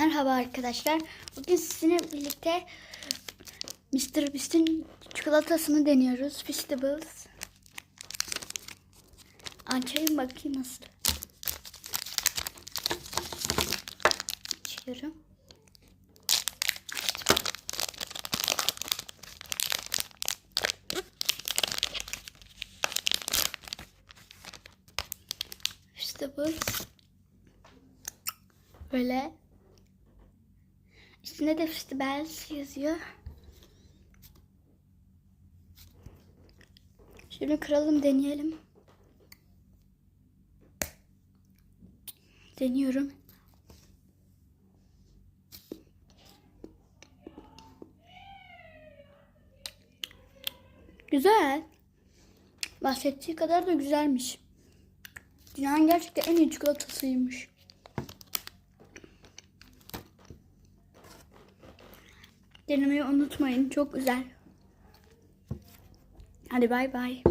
Merhaba arkadaşlar. Bugün sizinle birlikte Mr. Beast'in çikolatasını deniyoruz. Feastables. Açayım bakayım nasıl. Açıyorum. Feastables. Böyle. Üstünde de Feastables yazıyor. Şimdi kıralım deneyelim. Deniyorum. Güzel. Bahsettiği kadar da güzelmiş. Dünyanın gerçekten en iyi çikolatasıymış. Denemeyi unutmayın. Çok güzel. Hadi bay bay.